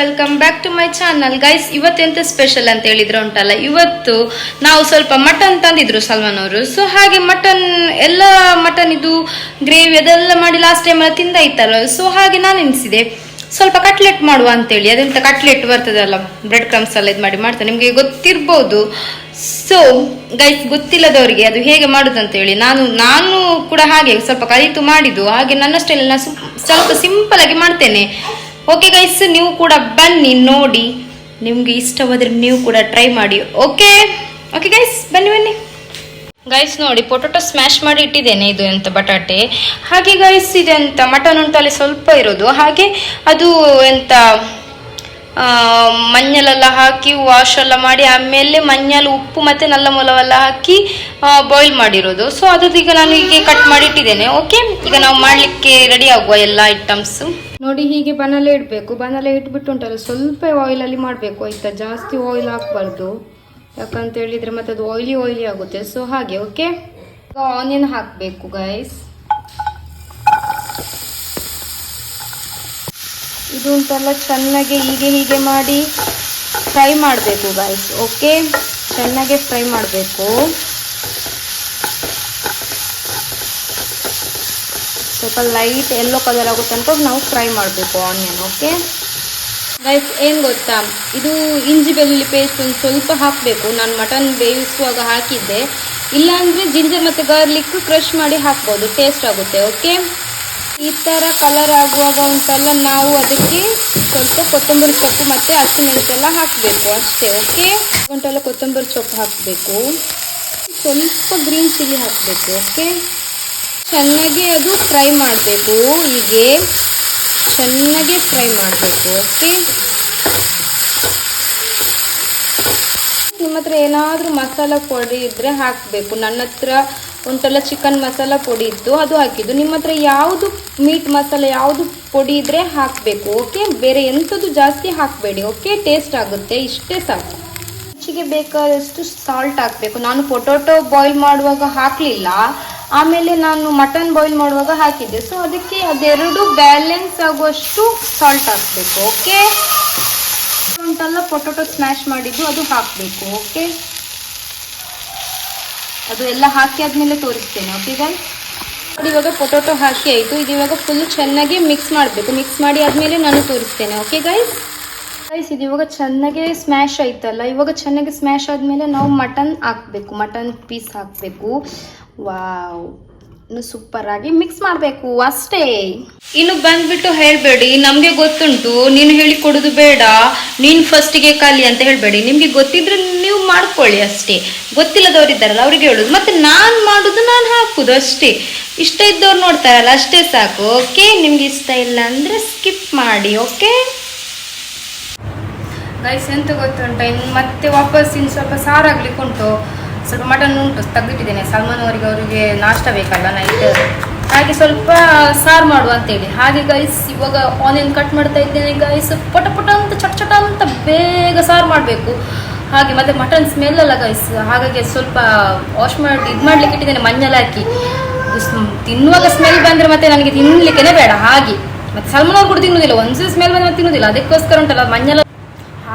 Welcome back to my channel guys ಇವತ್ತೆಂತ special ಅಂತ ಹೇಳಿದ್ರೆ ಉಂಟಲ್ಲ, ಇವತ್ತು ನಾವು ಸ್ವಲ್ಪ ಮಟನ್ ತಂದಿದ್ರು ಸಲ್ಮಾನ್ ಅವರು. ಸೊ ಹಾಗೆ ಮಟನ್ ಎಲ್ಲ ಮಟನ್ ಇದು ಗ್ರೇವಿ ಅದೆಲ್ಲ ಮಾಡಿ ಲಾಸ್ಟ್ ಟೈಮ್ ಎಲ್ಲ ತಿಂದಾಯ್ತಲ್ಲ ಸೊ ಹಾಗೆ ನಾನು ಎನಿಸಿದೆ ಸ್ವಲ್ಪ ಕಟ್ಲೆಟ್ ಮಾಡುವ ಅಂತೇಳಿ. ಅದೆಂತ ಕಟ್ಲೆಟ್ ಬರ್ತದಲ್ಲ ಬ್ರೆಡ್ ಕ್ರಮ್ಸ್ ಎಲ್ಲ ಇದು ಮಾಡಿ ಮಾಡ್ತಾರೆ ನಿಮಗೆ ಗೊತ್ತಿರ್ಬೋದು. ಸೊ ಗೈಸ್ ಗೊತ್ತಿಲ್ಲದವರಿಗೆ ಅದು ಹೇಗೆ ಹೇಳಿ ನಾನು ನಾನು ಕೂಡ ಹಾಗೆ ಸ್ವಲ್ಪ ಕಲಿತು ಮಾಡಿದ್ದು. ಹಾಗೆ ನನ್ನ ಸ್ಟೈಲ್ ನಾನು ಸ್ವಲ್ಪ ಸಿಂಪಲ್ ಆಗಿ ಮಾಡ್ತೇನೆ. ಓಕೆ ಗೈಸ್ ನೀವು ಕೂಡ ಬನ್ನಿ, ನೋಡಿ. ನಿಮ್ಗೆ ಇಷ್ಟವಾದ್ರೆ ನೀವು ಕೂಡ ಟ್ರೈ ಮಾಡಿ. ಓಕೆ ಓಕೆ ಗೈಸ್ ಬನ್ನಿ ಬನ್ನಿ. ಗೈಸ್ ನೋಡಿ ಪೊಟೊಟೊ ಸ್ಮ್ಯಾಶ್ ಮಾಡಿ ಇಟ್ಟಿದ್ದೇನೆ ಇದು ಎಂತ ಬಟಾಟೆ. ಹಾಗೆ ಗೈಸ್ ಇದೆಂತ ಮಟನ್ ಉಂಟು ಅಲ್ಲಿ ಸ್ವಲ್ಪ ಇರೋದು. ಹಾಗೆ ಅದು ಎಂತ ಮಂಜಲೆಲ್ಲ ಹಾಕಿ ವಾಶ್ ಎಲ್ಲ ಮಾಡಿ, ಆಮೇಲೆ ಮಂಜಲ್ ಉಪ್ಪು ಮತ್ತೆ ನಲ್ಲ ಮೊಲವೆಲ್ಲ ಹಾಕಿ ಬಾಯ್ಲ್ ಮಾಡಿರೋದು. ಸೊ ಅದರದ್ದು ಈಗ ನಾನು ಹೀಗೆ ಕಟ್ ಮಾಡಿ ಇಟ್ಟಿದ್ದೇನೆ. ಓಕೆ ಈಗ ನಾವು ಮಾಡ್ಲಿಕ್ಕೆ ರೆಡಿ ಆಗುವ ಎಲ್ಲ ಐಟಮ್ಸ್ ನೋಡಿ, ಹೀಗೆ ಬನ್ನಲೆ ಇಡಬೇಕು. ಬನ್ನಲೆ ಇಟ್ಬಿಟ್ಟು ಉಂಟಲ್ಲ, ಸ್ವಲ್ಪ ಆಯಿಲಲ್ಲಿ ಮಾಡಬೇಕು. ಆಯಿತಾ? ಜಾಸ್ತಿ ಆಯಿಲ್ ಹಾಕಬಾರ್ದು. ಯಾಕಂತ ಹೇಳಿದ್ರೆ ಮತ್ತೆ ಅದು ಆಯಿಲಿ ಆಯಿಲಿ ಆಗುತ್ತೆ. ಸೊ ಹಾಗೆ ಓಕೆ ಆನಿಯನ್ ಹಾಕಬೇಕು ಗೈಸ್ ಇದು ಉಂಟಲ್ಲ ಚೆನ್ನಾಗಿ ಹೀಗೆ ಹೀಗೆ ಮಾಡಿ ಫ್ರೈ ಮಾಡಬೇಕು ಗಾಯ್ಸ್ ಓಕೆ ಚೆನ್ನಾಗೆ ಫ್ರೈ ಮಾಡಬೇಕು. ಸ್ವಲ್ಪ ಲೈಟ್ ಎಲ್ಲೋ ಕಲರ್ ಆಗುತ್ತೆ ಅನ್ಕೊಂಡು ನಾವು ಫ್ರೈ ಮಾಡಬೇಕು ಆನಿಯನ್ ಓಕೆ ಗೈಸ್ ಏನು ಗೊತ್ತಾ? ಇದು ಇಂಜಿ ಬೆಳ್ಳುಳ್ಳಿ ಪೇಸ್ಟ್ ಒಂದು ಸ್ವಲ್ಪ ಹಾಕಬೇಕು. ನಾನು ಮಟನ್ ಬೇಯಿಸುವಾಗ ಹಾಕಿದ್ದೆ. ಇಲ್ಲಾಂದರೆ ಜಿಂಜರ್ ಮತ್ತು ಗಾರ್ಲಿಕ್ ಕ್ರಶ್ ಮಾಡಿ ಹಾಕ್ಬೋದು. ಟೇಸ್ಟ್ ಆಗುತ್ತೆ ಓಕೆ ಈ ಥರ ಕಲರ್ ಆಗುವಾಗ ಉಂಟಲ್ಲ, ನಾವು ಅದಕ್ಕೆ ಸ್ವಲ್ಪ ಕೊತ್ತಂಬರಿ ಸೊಪ್ಪು ಮತ್ತು ಹಸಿಮೆಣಸೆಲ್ಲ ಹಾಕಬೇಕು. ಅಷ್ಟೇ ಓಕೆ ಉಂಟಲ್ಲ ಕೊತ್ತಂಬರಿ ಸೊಪ್ಪು ಹಾಕಬೇಕು. ಸ್ವಲ್ಪ ಗ್ರೀನ್ ಚಿಲ್ಲಿ ಹಾಕಬೇಕು ಓಕೆ ಚೆನ್ನಾಗಿ ಅದು ಫ್ರೈ ಮಾಡಬೇಕು. ಹೀಗೆ ಚೆನ್ನಾಗಿ ಫ್ರೈ ಮಾಡಬೇಕು ಓಕೆ ನಿಮ್ಮ ಹತ್ರ ಏನಾದರೂ ಮಸಾಲ ಪುಡಿ ಇದ್ದರೆ ಹಾಕಬೇಕು. ನನ್ನ ಹತ್ರ ಉಂಟಲ್ಲ ಚಿಕನ್ ಮಸಾಲ ಪುಡಿ ಇತ್ತು ಅದು ಹಾಕಿದ್ದು. ನಿಮ್ಮ ಹತ್ರ ಯಾವುದು ಮೀಟ್ ಮಸಾಲ ಯಾವುದು ಪುಡಿ ಇದ್ದರೆ ಹಾಕಬೇಕು ಓಕೆ ಬೇರೆ ಎಂಥದ್ದು ಜಾಸ್ತಿ ಹಾಕಬೇಡಿ ಓಕೆ ಟೇಸ್ಟ್ ಆಗುತ್ತೆ, ಇಷ್ಟೇ ಸಾಕು. ಹೆಚ್ಚಿಗೆ ಬೇಕಾದಷ್ಟು ಸಾಲ್ಟ್ ಹಾಕಬೇಕು. ನಾನು ಪೊಟೊಟೊ ಬಾಯ್ಲ್ ಮಾಡುವಾಗ ಹಾಕಲಿಲ್ಲ, ಆಮೇಲೆ ನಾನು ಮಟನ್ ಬಾಯ್ಲ್ ಮಾಡುವಾಗ ಹಾಕಿದ್ದೆ. ಸೊ ಅದಕ್ಕೆ ಅದೆರಡು ಬ್ಯಾಲೆನ್ಸ್ ಆಗುವಷ್ಟು ಸಾಲ್ಟ್ ಹಾಕಬೇಕು ಓಕೆ ಉಂಟಲ್ಲ ಪೊಟೊಟೊ ಸ್ಮ್ಯಾಶ್ ಮಾಡಿದ್ದು ಅದು ಹಾಕಬೇಕು ಓಕೆ ಅದು ಎಲ್ಲ ಹಾಕಿ ಆದ್ಮೇಲೆ ತೋರಿಸ್ತೇನೆ ಓಕೆ ಗಾಯ್ ಇವಾಗ ಪೊಟೊಟೊ ಹಾಕಿ ಆಯಿತು. ಇದು ಇವಾಗ ಫುಲ್ ಚೆನ್ನಾಗಿ ಮಿಕ್ಸ್ ಮಾಡಬೇಕು. ಮಿಕ್ಸ್ ಮಾಡಿ ಆದಮೇಲೆ ನಾನು ತೋರಿಸ್ತೇನೆ ಓಕೆ ಗೈಸ್ ಗೈಸ್ ಇದು ಇವಾಗ ಚೆನ್ನಾಗಿ ಸ್ಮ್ಯಾಶ್ ಆಯ್ತಲ್ಲ? ಇವಾಗ ಚೆನ್ನಾಗಿ ಸ್ಮ್ಯಾಶ್ ಆದಮೇಲೆ ನಾವು ಮಟನ್ ಹಾಕಬೇಕು. ಮಟನ್ ಪೀಸ್ ಹಾಕಬೇಕು. ವಾವ್ ಸೂಪರ್ ಆಗಿ ಮಿಕ್ಸ್ ಮಾಡಬೇಕು ಅಷ್ಟೇ. ಇನ್ನು ಬಂದ್ಬಿಟ್ಟು ಹೇಳಬೇಡಿ ನಮಗೆ ಗೊತ್ತುಂಟು ನೀನು ಹೇಳಿಕೊಡೋದು ಬೇಡ ನೀನು ಫಸ್ಟಿಗೆ ಕಲಿ ಅಂತ ಹೇಳಬೇಡಿ. ನಿಮಗೆ ಗೊತ್ತಿದ್ರೆ ನೀವು ಮಾಡ್ಕೊಳ್ಳಿ ಅಷ್ಟೇ. ಗೊತ್ತಿಲ್ಲದವ್ರು ಇದ್ದಾರಲ್ಲ ಅವ್ರಿಗೆ ಹೇಳೋದು. ಮತ್ತೆ ನಾನು ಮಾಡೋದು ನಾನು ಹಾಕುದು ಅಷ್ಟೇ. ಇಷ್ಟ ಇದ್ದವ್ರು ನೋಡ್ತಾರಲ್ಲ ಅಷ್ಟೇ ಸಾಕು ಓಕೆ ನಿಮ್ಗೆ ಇಷ್ಟ ಇಲ್ಲ ಅಂದರೆ ಸ್ಕಿಪ್ ಮಾಡಿ ಓಕೆ ಗೈಸ್ ಎಂತ ಗೊತ್ತುಂಟ? ಇನ್ನು ಮತ್ತೆ ವಾಪಸ್ ಇನ್ನು ಸ್ವಲ್ಪ ಸಾರಾಗ್ಲಿಕ್ಕೆ ಉಂಟು ಸ್ವಲ್ಪ ಮಟನ್ ಉಂಟು, ತೆಗೆದಿಟ್ಟಿದ್ದೇನೆ. ಸಲ್ಮಾನ್ ಅವರಿಗೆ ಅವರಿಗೆ ನಾಷ್ಟ ಬೇಕಲ್ಲ ನೈಟ್ ಹಾಗೆ ಸ್ವಲ್ಪ ಸಾರು ಮಾಡುವ ಅಂತೇಳಿ. ಹಾಗೆ ಗೈಸ್ ಇವಾಗ ಆನಿಯನ್ ಕಟ್ ಮಾಡ್ತಾ ಇದ್ದೇನೆ ಗೈಸ್ ಪಟ ಪಟ ಅಂತ, ಚಟ ಚಟ ಅಂತ ಬೇಗ ಸಾರು ಮಾಡಬೇಕು. ಹಾಗೆ ಮತ್ತೆ ಮಟನ್ ಸ್ಮೆಲ್ ಅಲ್ಲ ಗೈಸ್ ಹಾಗಾಗಿ ಸ್ವಲ್ಪ ವಾಶ್ ಮಾಡಿ, ಇದು ಮಾಡ್ಲಿಕ್ಕೆ ಇಟ್ಟಿದ್ದೇನೆ ಮಂಜಲ್ ಹಾಕಿ. ತಿನ್ನುವಾಗ ಸ್ಮೆಲ್ ಬಂದ್ರೆ ಮತ್ತೆ ನನಗೆ ತಿನ್ಲಿಕ್ಕೆ ಬೇಡ. ಹಾಗೆ. ಮತ್ತೆ ಸಲ್ಮಾನ್ ಅವ್ರು ಕೂಡ ತಿನ್ನುವುದಿಲ್ಲ ಒಂದ್ಸಲ ಸ್ಮೆಲ್ ಬಂದ್ರೆ ತಿನ್ನೋದಿಲ್ಲ. ತಿನ್ನುವುದಿಲ್ಲ ಅದಕ್ಕೋಸ್ಕರ ಉಂಟಲ್ಲ ಮಂಜಲ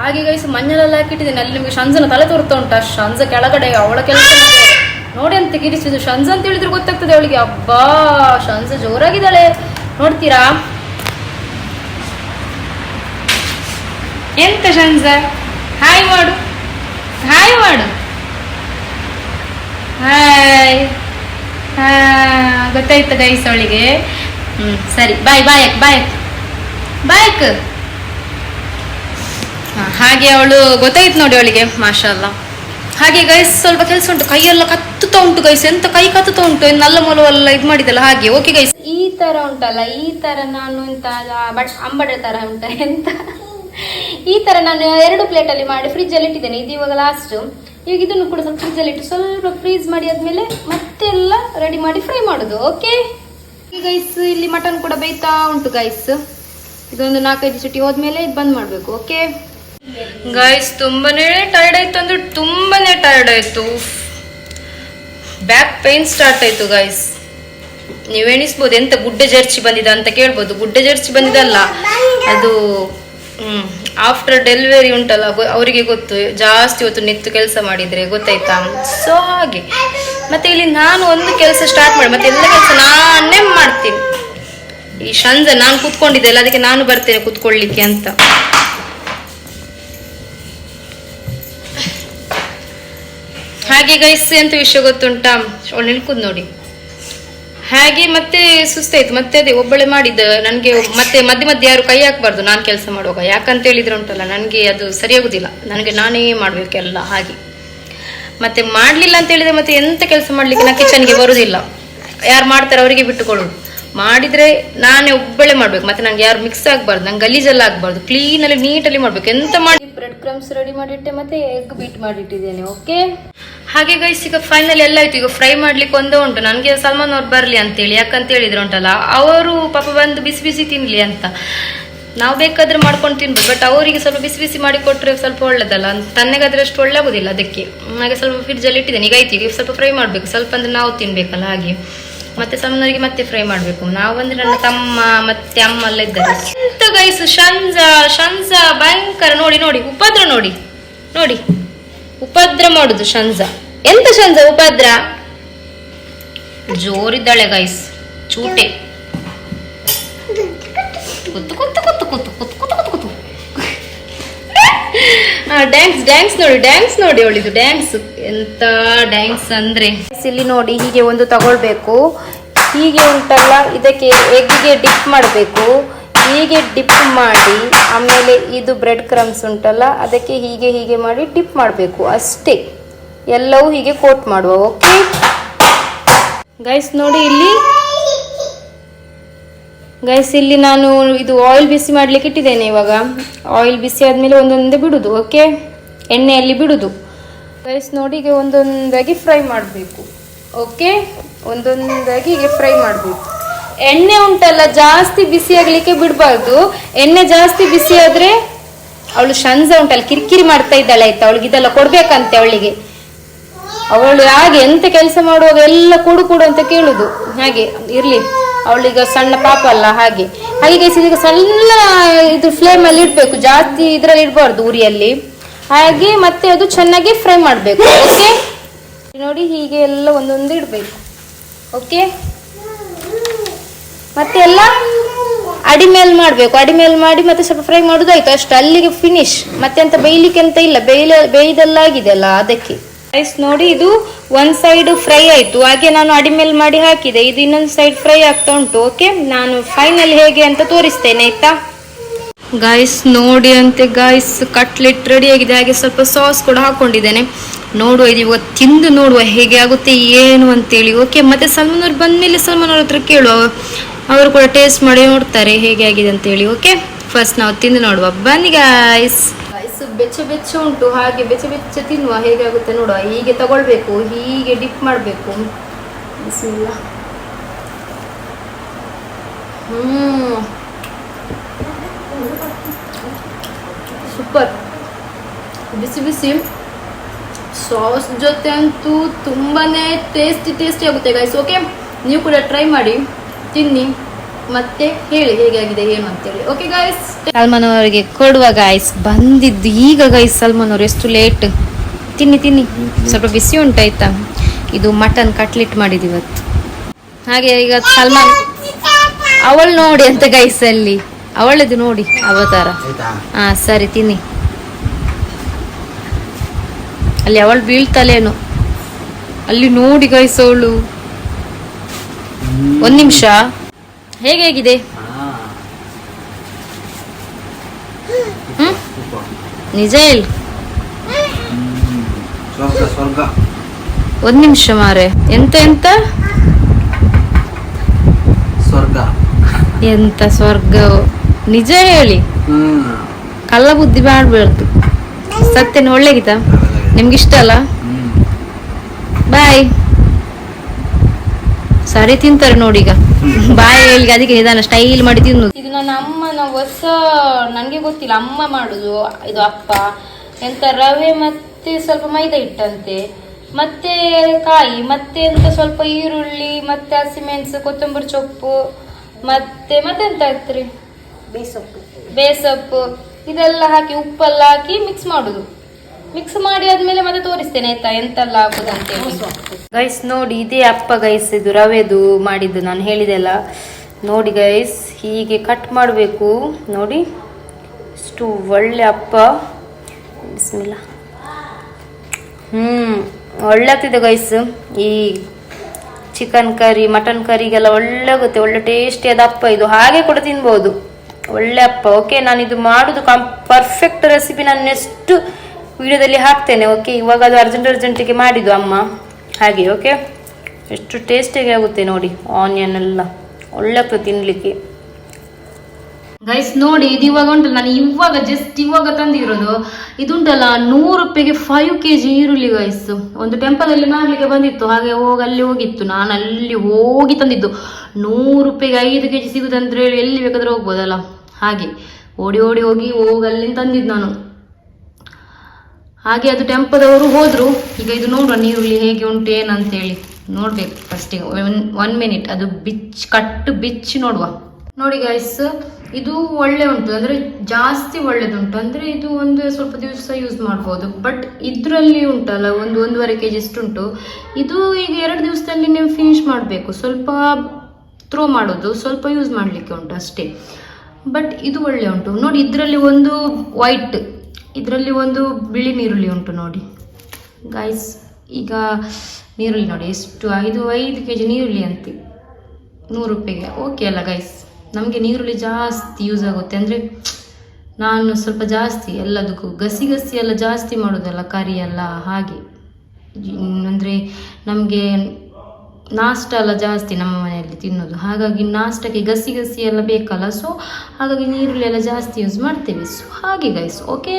ಹಾಗೆ ಗೈಸ್ ಮಂಜಲೆಲ್ಲ ಹಾಕಿಟ್ಟಿದ್ದೀನಿ. ಅಲ್ಲಿ ನಿಮಗೆ ಶಂಜನ ತಲೆ ತೋರ್ತಾ ಉಂಟಾ. ಶಂಜ ಕೆಳಗಡೆ, ಅವಳ ಕೆಲಸ ನೋಡಿ ಅಂತ ಗಿರಿಸಿದ್ದು ಶಂಜ ಅಂತ ಹೇಳಿದ್ರೆ ಗೊತ್ತಾಗ್ತದೆ ಅವಳಿಗೆ. ಅಬ್ಬಾ ಶಂಜ ಜೋರಾಗಿದ್ದಾಳೆ. ನೋಡ್ತೀರಾ? ಎಂತ ಶಂಜ ಹಾಯ್ ಮಾಡು. ಹಾಯ್ ಮಾಡು. ಹಾಯ್ ಗೊತ್ತಾಯ್ತು ಗೈಸ್ ಅವಳಿಗೆ? ಹ್ಮ್, ಸರಿ. ಬಾಯ್ ಬಾಯ್ ಬಾಯ್ ಬಾಯಕ್ ಹಾಗೆ ಅವಳು ಗೊತ್ತಾಯ್ತು ನೋಡಿ ಅವಳಿಗೆ ಮಾಷಲ್ಲ ಹಾಗೆ ಗೈಸ್ ಸ್ವಲ್ಪ ಕೆಲಸ ಉಂಟು, ಕೈಯೆಲ್ಲ ಕತ್ತುತ್ತಾ ಉಂಟು ಗೈಸ್ ಎಂತ ಕೈ ಕತ್ತುತ್ತಾ ಉಂಟು ನಲ್ಲ ಮೊಲವೆಲ್ಲ ಇದು ಮಾಡಿದಲ್ಲ ಹಾಗೆ ಓಕೆ ಗೈಸ್ ಈ ತರ ಉಂಟಲ್ಲ, ಈ ತರ ನಾನು ಎಂತ ಬಟ್, ಅಂಬಡೆ ತರ ಉಂಟ, ಎಂತ? ಈ ತರ ನಾನು ಎರಡು ಪ್ಲೇಟ್ ಅಲ್ಲಿ ಮಾಡಿ ಫ್ರಿಜ್ ಅಲ್ಲಿ ಇಟ್ಟಿದ್ದೇನೆ, ಇದು ಇವಾಗ ಲಾಸ್ಟ್ ಈಗ ಇದನ್ನು ಕೂಡ ಸ್ವಲ್ಪ ಫ್ರಿಜ್ ಅಲ್ಲಿ ಇಟ್ಟು ಸ್ವಲ್ಪ ಫ್ರೀಸ್ ಮಾಡಿ ಆದ್ಮೇಲೆ ಮತ್ತೆಲ್ಲ ರೆಡಿ ಮಾಡಿ ಫ್ರೈ ಮಾಡುದು ಓಕೆ ಗೈಸ್ ಇಲ್ಲಿ ಮಟನ್ ಕೂಡ ಬೇಯ್ತಾ ಉಂಟು ಗೈಸ್ ಇದೊಂದು ನಾಲ್ಕೈದು ಸಿಟಿ ಹೋದ್ಮೇಲೆ ಇದು ಬಂದ್ ಮಾಡ್ಬೇಕು ಓಕೆ ಗೈಸ್ ತುಂಬಾನೇ ಟೈರ್ಡ್ ಆಯ್ತು ಅಂದ್ರೆ ತುಂಬಾನೇ ಟೈರ್ಡ್ ಆಯ್ತು. ಬ್ಯಾಕ್ ಪೇನ್ ಸ್ಟಾರ್ಟ್ ಆಯ್ತು ಗೈಸ್ ನೀವು ಎಣಿಸ್ಬೋದು ಎಂತ ಗುಡ್ಡೆ ಜರ್ಚಿ ಬಂದಿದ ಅಂತ ಕೇಳ್ಬೋದು. ಗುಡ್ಡೆ ಜರ್ಚಿ ಬಂದಿದಲ್ಲ, ಅದು, ಹ್ಮ್ ಆಫ್ಟರ್ ಡೆಲಿವರಿ ಉಂಟಲ್ಲ ಅವರಿಗೆ ಗೊತ್ತು. ಜಾಸ್ತಿ ಹೊತ್ತು ನಿತ್ತು ಕೆಲಸ ಮಾಡಿದ್ರೆ ಗೊತ್ತಾಯ್ತಾ? ಸೊ ಹಾಗೆ. ಮತ್ತೆ ಇಲ್ಲಿ ನಾನು ಒಂದು ಕೆಲಸ ಸ್ಟಾರ್ಟ್ ಮಾಡಿ. ಮತ್ತೆ ಎಲ್ಲ ಕೆಲಸ ನಾನೇ ಮಾಡ್ತೀನಿ. ಈ ಶಂಜ ನಾನು ಕೂತ್ಕೊಂಡಿದ್ದೆ ಅದಕ್ಕೆ ನಾನು ಬರ್ತೇನೆ ಕೂತ್ಕೊಳ್ಳಿಕ್ಕೆ ಅಂತ. ಹಾಗೆ ಗೈಸ್ ಅಂತ ವಿಷಯ ಗೊತ್ತುಂಟಾ? ಅವಳು ನಿಲ್ಕುದ್ ನೋಡಿ. ಹಾಗೆ ಮತ್ತೆ ಸುಸ್ತಾಯ್ತು. ಮತ್ತೆ ಅದೇ ಒಬ್ಬಳೆ ಮಾಡಿದ್ದ, ನನಗೆ ಮತ್ತೆ ಮಧ್ಯೆ ಮಧ್ಯೆ ಯಾರು ಕೈ ಹಾಕ್ಬಾರ್ದು, ನಾನು ಕೆಲಸ ಮಾಡುವಾಗ. ಯಾಕಂತ ಹೇಳಿದ್ರು ಉಂಟಲ್ಲ, ನನಗೆ ಅದು ಸರಿಯಾಗುದಿಲ್ಲ. ನನಗೆ ನಾನೇ ಮಾಡ್ಬೇಕೆಲ್ಲ ಹಾಗೆ. ಮತ್ತೆ ಮಾಡ್ಲಿಲ್ಲ ಅಂತ ಹೇಳಿದ್ರೆ ಮತ್ತೆ ಎಂತ ಕೆಲಸ ಮಾಡ್ಲಿಕ್ಕೆ ನಾ ಕಿಚನ್ಗೆ ಬರುದಿಲ್ಲ. ಯಾರು ಮಾಡ್ತಾರೆ ಅವರಿಗೆ ಬಿಟ್ಟು ಕೊಡೋದು ಮಾಡಿದ್ರೆ ನಾನೇ ಒಬ್ಬಳೆ ಮಾಡ್ಬೇಕು. ಮತ್ತೆ ನಂಗೆ ಯಾರು ಮಿಕ್ಸ್ ಆಗ್ಬಾರ್ದು ನಂಗೆ ಗಲೀಜೆಲ್ಲ ಆಗ್ಬಾರ್ದು. ಕ್ಲೀನ್ ಅಲ್ಲಿ ನೀಟಲ್ಲಿ ಮಾಡ್ಬೇಕು. ಎಂತ ಮಾಡಿ ಬ್ರೆಡ್ ಕ್ರಮ್ಸ್ ರೆಡಿ ಮಾಡಿಟ್ಟೆ ಮತ್ತೆ ಎಗ್ ಬೀಟ್ ಮಾಡಿಟ್ಟಿದ್ದೇನೆ ಓಕೆ ಹಾಗೆ ಗೈಸ್ ಈಗ ಫೈನಲ್ ಎಲ್ಲ ಆಯ್ತು. ಈಗ ಫ್ರೈ ಮಾಡ್ಲಿಕ್ಕೆ ಒಂದೇ ಉಂಟು. ನನಗೆ ಸಲ್ಮಾನ್ ಅವ್ರು ಬರಲಿ ಅಂತೇಳಿ ಯಾಕಂತ ಹೇಳಿದ್ರು ಉಂಟಲ್ಲ? ಅವರು ಪಾಪ ಬಂದು ಬಿಸಿ ಬಿಸಿ ತಿನ್ಲಿ ಅಂತ. ನಾವು ಬೇಕಾದ್ರೆ ಮಾಡ್ಕೊಂಡು ತಿನ್ಬೋದು. ಬಟ್ ಅವರಿಗೆ ಸ್ವಲ್ಪ ಬಿಸಿ ಬಿಸಿ ಮಾಡಿ ಕೊಟ್ಟರೆ ಸ್ವಲ್ಪ ಒಳ್ಳೇದಲ್ಲ? ತನ್ನಗಾದ್ರೆ ಅಷ್ಟು ಒಳ್ಳೆ ಆಗುದಿಲ್ಲ ಅದಕ್ಕೆ. ಹಾಗೆ ಸ್ವಲ್ಪ ಫ್ರಿಡ್ಜಲ್ಲಿ ಇಟ್ಟಿದ್ದೇನೆ. ಈಗ ಆಯ್ತು. ಈಗ ಸ್ವಲ್ಪ ಫ್ರೈ ಮಾಡಬೇಕು. ಸ್ವಲ್ಪ ಅಂದ್ರೆ ನಾವು ತಿನ್ಬೇಕಲ್ಲ ಹಾಗೆ. ಮತ್ತೆ ಸಮನರಿಗೆ ಮತ್ತೆ ಫ್ರೈ ಮಾಡಬೇಕು. ನಾವಂದ್ರೆ ನನ್ನ ತಮ್ಮ, ಮತ್ತೆ ಅಮ್ಮ ಎಲ್ಲ ಇದ್ದಾರೆ. ಎಂತ ಗೈಸ್ ಶಂಜ ಶಂಜ ಭಯಂಕರ. ನೋಡಿ ನೋಡಿ, ಉಪದ್ರ ನೋಡಿ. ನೋಡಿ, ಉಪದ್ರ ಮಾಡುದು ಶಂಜ ಎಂತ ಶಂಜ ಉಪದ್ರ? ಜೋರಿದ್ದಾಳೆ ಗೈಸ್ ಚೂಟೆ. ಕುತ್ತು ಕುತ್ತು ಕುತ್ತು ಕುತ್ತು ಕುತ್ತು ಕುತ್ತು. ಡ್ಯಾನ್ಸ್ ಡ್ಯಾನ್ಸ್ ನೋಡಿ ಡ್ಯಾನ್ಸ್ ನೋಡಿ ಅವಳಿದು ಡ್ಯಾನ್ಸ್ ಎಂತ ಡ್ಯಾನ್ಸ್ ಅಂದ್ರೆ? ಇಲ್ಲಿ ನೋಡಿ ಹೀಗೆ ಒಂದು ತಗೊಳ್ಬೇಕು. ಹೀಗೆ ಉಂಟಲ್ಲ ಇದಕ್ಕೆ ಎಗ್ಗಿಗೆ ಡಿಪ್ ಮಾಡಬೇಕು. ಹೀಗೆ ಡಿಪ್ ಮಾಡಿ ಆಮೇಲೆ ಇದು ಬ್ರೆಡ್ ಕ್ರಮ್ಸ್ ಉಂಟಲ್ಲ ಅದಕ್ಕೆ ಹೀಗೆ ಹೀಗೆ ಮಾಡಿ ಡಿಪ್ ಮಾಡಬೇಕು. ಅಷ್ಟೇ. ಎಲ್ಲವೂ ಹೀಗೆ ಕೋಟ್ ಮಾಡುವ ಓಕೆ ಗೈಸ್ ನೋಡಿ ಇಲ್ಲಿ ಗೈಸ್ ಇಲ್ಲಿ ನಾನು ಇದು ಆಯಿಲ್ ಬಿಸಿ ಮಾಡಲಿಕ್ಕೆ ಇಟ್ಟಿದ್ದೇನೆ ಇವಾಗ. ಆಯಿಲ್ ಬಿಸಿ ಆದಮೇಲೆ ಒಂದೊಂದೇ ಬಿಡುದು ಓಕೆ ಎಣ್ಣೆಯಲ್ಲಿ ಬಿಡುದು. ಗೈಸ್ ನೋಡಿ, ಈಗ ಒಂದೊಂದಾಗಿ ಫ್ರೈ ಮಾಡಬೇಕು ಓಕೆ ಒಂದೊಂದಾಗಿ ಈಗ ಫ್ರೈ ಮಾಡಬೇಕು. ಎಣ್ಣೆ ಉಂಟಲ್ಲ, ಜಾಸ್ತಿ ಬಿಸಿ ಆಗಲಿಕ್ಕೆ ಬಿಡಬಾರ್ದು. ಎಣ್ಣೆ ಜಾಸ್ತಿ ಬಿಸಿ ಆದರೆ ಅವಳು ಶಂಜ ಉಂಟಲ್ಲ, ಕಿರಿಕಿರಿ ಮಾಡ್ತಾ ಇದ್ದಾಳೆ ಆಯ್ತಾ? ಅವಳಿಗೆ ಇದೆಲ್ಲ ಕೊಡ್ಬೇಕಂತೆ ಅವಳಿಗೆ. ಅವಳು ಹಾಗೆ ಎಂತ ಕೆಲಸ ಮಾಡುವಾಗ ಎಲ್ಲ ಕೊಡು ಕೊಡು ಅಂತ ಕೇಳುದು. ಹಾಗೆ, ಇರ್ಲಿ. ಅವಳೀಗ ಸಣ್ಣ ಪಾಪ ಅಲ್ಲ ಹಾಗೆ. ಹಾಗೆ ಈಗ ಸಣ್ಣ ಇದು ಫ್ಲೇಮ್ ಅಲ್ಲಿ ಇಡ್ಬೇಕು. ಜಾಸ್ತಿ ಇದ್ರಲ್ಲಿ ಇಡಬಾರ್ದು ಉರಿಯಲ್ಲಿ. ಹಾಗೆ ಮತ್ತೆ ಅದು ಚೆನ್ನಾಗಿ ಫ್ರೈ ಮಾಡಬೇಕು ಓಕೆ ನೋಡಿ ಹೀಗೆ ಎಲ್ಲ ಒಂದೊಂದು ಇಡಬೇಕು ಓಕೆ ಮತ್ತೆ ಎಲ್ಲ ಅಡಿಮೇಲ್ ಮಾಡಬೇಕು. ಅಡಿಮೇಲ್ ಮಾಡಿ ಮತ್ತೆ ಸ್ವಲ್ಪ ಫ್ರೈ ಮಾಡುದಾಯ್ತು ಅಷ್ಟು. ಅಲ್ಲಿಗೆ ಫಿನಿಶ್ ಮತ್ತೆ ಅಂತ ಬೇಯ್ಲಿಕ್ಕೆ ಅಂತ ಇಲ್ಲ. ಬೇಯ್ಲ ಬೇಯ್ದೆಲ್ಲ ಆಗಿದೆ ಅಲ್ಲ, ಅದಕ್ಕೆ. ರೈಸ್ ನೋಡಿ ಇದು ಒಂದು ಸೈಡ್ ಫ್ರೈ ಆಯ್ತು. ಹಾಗೆ ನಾನು ಅಡಿಮೇಲ್ ಮಾಡಿ ಹಾಕಿದೆ. ಇದು ಇನ್ನೊಂದು ಸೈಡ್ ಫ್ರೈ ಆಗ್ತಾ ಉಂಟು ಓಕೆ ನಾನು ಫೈನಲ್ ಹೇಗೆ ಅಂತ ತೋರಿಸ್ತೇನೆ, ಆಯ್ತಾ? ಗಾಯ್ಸ್ ನೋಡಿ ಅಂತೆ ಗಾಯ್ಸ್ ಕಟ್ಲೆಟ್ ರೆಡಿ ಆಗಿದೆ. ಹಾಗೆ ಸ್ವಲ್ಪ ಸಾಸ್ ಕೂಡ ಹಾಕೊಂಡಿದ್ದೇನೆ. ನೋಡುವ, ಇದು ಇವಾಗ ತಿಂದು ನೋಡುವ ಹೇಗೆ ಆಗುತ್ತೆ, ಏನು ಅಂತೇಳಿ ಓಕೆ ಮತ್ತೆ ಸಲ್ಮಾನ್ ಅವ್ರು ಬಂದ್ಮೇಲೆ ಸಲ್ಮಾನ್ ಅವ್ರ ಹತ್ರ ಕೇಳುವ. ಅವರು ಕೂಡ ಟೇಸ್ಟ್ ಮಾಡಿ ನೋಡ್ತಾರೆ ಹೇಗೆ ಆಗಿದೆ ಅಂತೇಳಿ ಓಕೆ ಫಸ್ಟ್ ನಾವು ತಿಂದು ನೋಡುವ. ಬನ್ನಿ ಗಾಯ್ಸ್ ಬೆಚ್ಚ ಬೆಚ್ಚ ಉಂಟು, ಹಾಗೆ ಬೆಚ್ಚ ಬೆಚ್ಚ ತಿನ್ನುವ ಹೇಗೆ ಆಗುತ್ತೆ ನೋಡುವ, ಹೀಗೆ ತಗೊಳ್ಬೇಕು, ಹೀಗೆ ಡಿಪ್ ಮಾಡಬೇಕು. ಬಿಸ್ಮಿಲ್ಲಾ. ಹ್ಮ್. ಸೂಪರ್. ಬಿಸಿ ಬಿಸಿ. ಸಾಸ್ ಜೊತೆ ಅಂತೂ ತುಂಬಾನೇ ಟೇಸ್ಟಿ ಟೇಸ್ಟಿ ಆಗುತ್ತೆ ಗೈಸ್ ಓಕೆ ನೀವು ಕೂಡ ಟ್ರೈ ಮಾಡಿ, ತಿನ್ನಿ. ಮತ್ತೆ ಹೇಳಿ ಹೇಗೆ ಆಗಿದೆ ಏನು ಅಂತೇಳಿ. ಓಕೆ ಗೈಸ್ ಸಲ್ಮಾನ್ ಅವರಿಗೆ ಕೊಡುವ ಗೈಸ್ ಬಂದಿದ್ದು ಈಗ ಗೈಸ್ ಸಲ್ಮಾನ್ ಅವರು ಎಷ್ಟು ಲೇಟ್ ತಿನ್ನಿ ತಿನ್ನಿ. ಸ್ವಲ್ಪ ಬಿಸಿ ಉಂಟಾಯ್ತಾ? ಇದು ಮಟನ್ ಕಟ್ಲೆಟ್ ಮಾಡಿದ್ದು ಇವತ್ತು. ಹಾಗೆ ಈಗ ಸಲ್ಮಾನ್ ಅವಳು ನೋಡಿ ಅಂತ ಗೈಸ್ ಅಲ್ಲಿ. ಅವಳದ್ದು ನೋಡಿ ಅವತಾರ. ಹಾ ಸರಿ ತಿನ್ನಿ. ಅಲ್ಲಿ ಅವಳು ಬೀಳ್ತಲೇನು ಅಲ್ಲಿ ನೋಡಿ ಗೈಸ್ ಅವಳು. ಒಂದ್ ನಿಮಿಷ. ಹೇಗೆ ಹೇಗಿದೆ? ನಿಜ ಹೇಳಿ. ಒಂದ್ ನಿಮಿಷ ಮಾರೆ. ಎಂತ ಎಂತ? ಸ್ವರ್ಗ. ಎಂತ ಸ್ವರ್ಗ? ನಿಜ ಹೇಳಿ. ಕಳ್ಳ ಬುದ್ಧಿ ಮಾಡ್ಬಾರ್ದು ಸತ್ಯನ ಒಳ್ಳೆಗಿತ ನಿಮ್ಗೆ ಇಷ್ಟ ಅಲ್ಲ? ಬಾಯ್. ಸರಿ ತಿಂತಾರೆ ನೋಡಿ ಈಗ. ಬಾಯ್ ಹೇಳಿ ಅದಕ್ಕೆ ನಿಧಾನ ಸ್ಟೈಲ್ ಮಾಡಿ ತಿನ್ನು ಇದು ನನ್ನ ಅಮ್ಮನ ಹೊಸ ನನಗೆ ಗೊತ್ತಿಲ್ಲ. ಅಮ್ಮ ಮಾಡುದು ಇದು ಅಪ್ಪ. ಎಂತ ರವೆ ಮತ್ತೆ ಸ್ವಲ್ಪ ಮೈದಾ ಹಿಟ್ಟಂತೆ. ಮತ್ತೆ ಕಾಯಿ ಮತ್ತೆ ಎಂತ ಸ್ವಲ್ಪ ಈರುಳ್ಳಿ ಮತ್ತೆ ಹಸಿಮೆಣಸು ಕೊತ್ತಂಬರಿ ಸೊಪ್ಪು ಮತ್ತೆ ಮತ್ತೆ ಎಂತ ಹಾಕ್ತೀರಿ? ಬೇಸೊಪ್ಪು. ಬೇಸೊಪ್ಪು. ಇದೆಲ್ಲ ಹಾಕಿ ಉಪ್ಪೆಲ್ಲ ಹಾಕಿ ಮಿಕ್ಸ್ ಮಾಡುದು. ಮಿಕ್ಸ್ ಮಾಡಿ ಆದ್ಮೇಲೆ ಮತ್ತೆ ತೋರಿಸ್ತೇನೆ ಆಯ್ತಾ? ಎಂತೆಲ್ಲ ಆಗುದಂತೆ ಅಂತೇಳಿ ಗೈಸ್ ನೋಡಿ ಇದೇ ಅಪ್ಪ ಗೈಸ್ ಇದು ರವೆದು ಮಾಡಿದ್ದು ನಾನು ಹೇಳಿದೆಲ್ಲ. ನೋಡಿ ಗೈಸ್ ಹೀಗೆ ಕಟ್ ಮಾಡಬೇಕು. ನೋಡಿ ಇಷ್ಟು ಒಳ್ಳೆ ಅಪ್ಪ. ಬಿಸ್ಮಿಲ್ಲ ಹ್ಮ್ ಒಳ್ಳೆ ಆಗ್ತಿದೆ ಗೈಸ್ ಈ ಚಿಕನ್ ಕರಿ ಮಟನ್ ಕರಿಗೆಲ್ಲ ಒಳ್ಳೆ ಆಗುತ್ತೆ ಒಳ್ಳೆ ಟೇಸ್ಟಿ ಅದು ಅಪ್ಪ ಇದು. ಹಾಗೆ ಕೂಡ ತಿನ್ಬೋದು. ಒಳ್ಳೆ ಅಪ್ಪ. ಓಕೆ ನಾನು ಇದು ಮಾಡೋದು ಕಂ ಪರ್ಫೆಕ್ಟ್ ರೆಸಿಪಿ ನಾನು ನೆಕ್ಸ್ಟ್ ವಿಡಿಯೋದಲ್ಲಿ ಹಾಕ್ತೇನೆ ಓಕೆ ಇವಾಗ ಅದು ಅರ್ಜೆಂಟ್ ಅರ್ಜೆಂಟಿಗೆ ಮಾಡಿದ್ದು ಅಮ್ಮ. ಹಾಗೆ ಓಕೆ ಎಷ್ಟು ಟೇಸ್ಟಿಯಾಗಿ ಆಗುತ್ತೆ ನೋಡಿ ಆನಿಯನ್ ಎಲ್ಲ. ಒಳ್ಳೆ ತಿನ್ಲಿಕ್ಕೆ. ಗೈಸ್ ನೋಡಿ, ಇದು ಇವಾಗ ಉಂಟಲ್ಲ, ನಾನು ಇವಾಗ ಜಸ್ಟ್ ಇವಾಗ ತಂದಿರೋದು. ಇದುಂಟಲ್ಲ ನೂರು ರೂಪಾಯಿಗೆ ಫೈವ್ ಕೆ ಜಿ ಈರುಳ್ಳಿ ಗೈಸ್ ಒಂದು ಟೆಂಪಲ್ ಅಲ್ಲಿ ಮಾಡ್ಲಿಕ್ಕೆ ಬಂದಿತ್ತು, ಹಾಗೆ ಹೋಗಿ ಅಲ್ಲಿ ಹೋಗಿತ್ತು. ನಾನು ಅಲ್ಲಿ ಹೋಗಿ ತಂದಿದ್ದು. ನೂರು ರೂಪಾಯಿಗೆ ಐದು ಕೆ ಜಿ ಸಿಗುದಂದ್ರೆ ಎಲ್ಲಿ ಬೇಕಾದ್ರೆ ಹೋಗ್ಬೋದಲ್ಲ. ಹಾಗೆ, ಓಡಿ ಓಡಿ ಹೋಗಿ ಹೋಗಿ ಅಲ್ಲಿಂದ ತಂದಿದ್ದು ನಾನು. ಹಾಗೆ ಅದು ಟೆಂಪದವರು ಹೋದರು, ಈಗ ಇದು ನೋಡುವ ನೀರುಳ್ಳಿ ಹೇಗೆ ಉಂಟು, ಏನಂತೇಳಿ. ನೋಡ್ಬೇಕು ಫಸ್ಟಿಗೆ ಒನ್ ಒನ್ ಮಿನಿಟ್ ಅದು ಬಿಚ್ ಕಟ್ಟು ಬಿಚ್ಚಿ ನೋಡುವ. ನೋಡಿ ಗೈಸ್ ಇದು ಒಳ್ಳೆ ಉಂಟು. ಅಂದ್ರೆ ಜಾಸ್ತಿ ಒಳ್ಳೇದುಂಟು. ಅಂದ್ರೆ ಇದು ಒಂದು ಸ್ವಲ್ಪ ದಿವಸ ಯೂಸ್ ಮಾಡ್ಬೋದು. ಬಟ್ ಇದರಲ್ಲಿ ಉಂಟಲ್ಲ, ಒಂದು ಒಂದೂವರೆ ಕೆ ಜಿ ಉಂಟು. ಇದು ಈಗ ಎರಡು ದಿವಸದಲ್ಲಿ ನೀವು ಫಿನಿಶ್ ಮಾಡಬೇಕು. ಸ್ವಲ್ಪ ಥ್ರೋ ಮಾಡೋದು, ಸ್ವಲ್ಪ ಯೂಸ್ ಮಾಡಲಿಕ್ಕೆ ಉಂಟು ಅಷ್ಟೇ. ಬಟ್ ಇದು ಒಳ್ಳೆ ಉಂಟು. ನೋಡಿ ಇದರಲ್ಲಿ ಒಂದು ವೈಟ್ ಇದರಲ್ಲಿ ಒಂದು ಬಿಳಿ ನೀರುಳ್ಳಿ ಉಂಟು ನೋಡಿ. ಗೈಸ್ ಈಗ ನೀರುಳ್ಳಿ ನೋಡಿ. ಎಷ್ಟು? ಐದು ಐದು ಕೆ ಜಿ ನೀರುಳ್ಳಿ ಅಂತೆ. ನೂರು ರೂಪಾಯಿಗೆ. ಓಕೆ ಅಲ್ಲ ಗೈಸ್ ನಮಗೆ ನೀರುಳ್ಳಿ ಜಾಸ್ತಿ ಯೂಸ್ ಆಗುತ್ತೆ. ಅಂದರೆ ನಾನು ಸ್ವಲ್ಪ ಜಾಸ್ತಿ ಎಲ್ಲದಕ್ಕೂ ಗಸಿ ಗಸಿ ಎಲ್ಲ ಜಾಸ್ತಿ ಮಾಡೋದಲ್ಲ, ಕರಿ ಎಲ್ಲ ಹಾಗೆ. ಅಂದರೆ ನಮಗೆ ನಾಷ್ಟ ಎಲ್ಲ ಜಾಸ್ತಿ ನಮ್ಮ ಮನೆಯಲ್ಲಿ ತಿನ್ನೋದು. ಹಾಗಾಗಿ ನಾಷ್ಟಕ್ಕೆ ಗಸಿ ಗಸಿ ಎಲ್ಲ ಬೇಕಲ್ಲ. ಸೊ ಹಾಗಾಗಿ ನೀರುಳ್ಳಿ ಎಲ್ಲ ಜಾಸ್ತಿ ಯೂಸ್ ಮಾಡ್ತೇವೆ. ಸೊ ಹಾಗೆ ಗೈಸ್ ಓಕೆ